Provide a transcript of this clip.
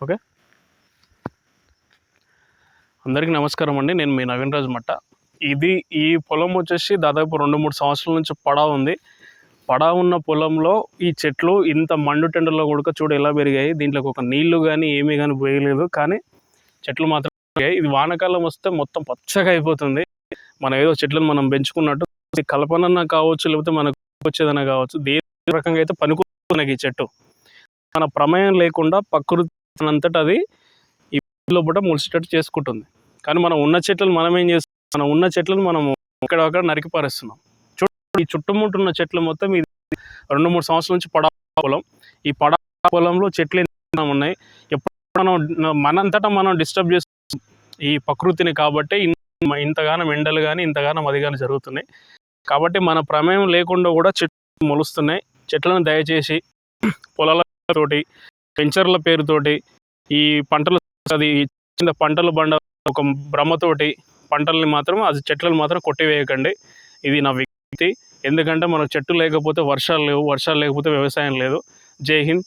Okay? అందరికీ నమస్కారం అండి. నేను మీ నవీన్ రాజు మట్ట. ఇది ఈ పొలం వచ్చేసి దాదాపు రెండు మూడు సంవత్సరాల నుంచి పడా ఉంది. పడా ఉన్న పొలంలో ఈ చెట్లు ఇంత మండు టెండర్లో కూడా చూడు ఎలా పెరిగాయి. దీంట్లోకి ఒక నీళ్ళు కానీ ఏమీ కానీ పోయలేదు. కానీ చెట్లు మాత్రం ఇది వానాకాలం వస్తే మొత్తం పచ్చగా అయిపోతుంది. మనం ఏదో చెట్లను మనం పెంచుకున్నట్టు ఇది కావచ్చు లేకపోతే మనకు వచ్చేదన్నా కావచ్చు దేని రకంగా అయితే పనికొస్తున్నది ఈ చెట్టు. మన ప్రమేయం లేకుండా ప్రకృతి అంతటా అది ఈ లోపల ములిసేటట్టు చేసుకుంటుంది. కానీ మనం ఉన్న చెట్లను మనం ఏం చేస్తాం మనం ఉన్న చెట్లను మనం ఇక్కడ అక్కడ నరికి పారేస్తున్నాం. చుట్టూ ఈ చుట్టుముట్టున్న చెట్లు మొత్తం ఇది రెండు మూడు సంవత్సరాల నుంచి పడా పొలం. ఈ పడా పొలంలో చెట్లు ఉన్నాయి. ఎప్పుడు మనం మనంతటా మనం డిస్టర్బ్ చేస్తున్నాం ఈ ప్రకృతిని కాబట్టి ఇంతగానం ఎండలు కానీ ఇంతగానం అది కానీ జరుగుతున్నాయి. కాబట్టి మన ప్రమేయం లేకుండా కూడా చెట్లు మొలుస్తున్నాయి. చెట్లను దయచేసి పొలాలతోటి వెంచర్ల పేరుతోటి ఈ పంటలు అది చిన్న పంటలు బండ ఒక భ్రమతోటి పంటల్ని మాత్రం అది చెట్లను మాత్రం కొట్టివేయకండి. ఇది నా వ్యక్తి. ఎందుకంటే మనకు చెట్టు లేకపోతే వర్షాలు లేవు వర్షాలు లేకపోతే వ్యవసాయం లేదు. జై హింద్.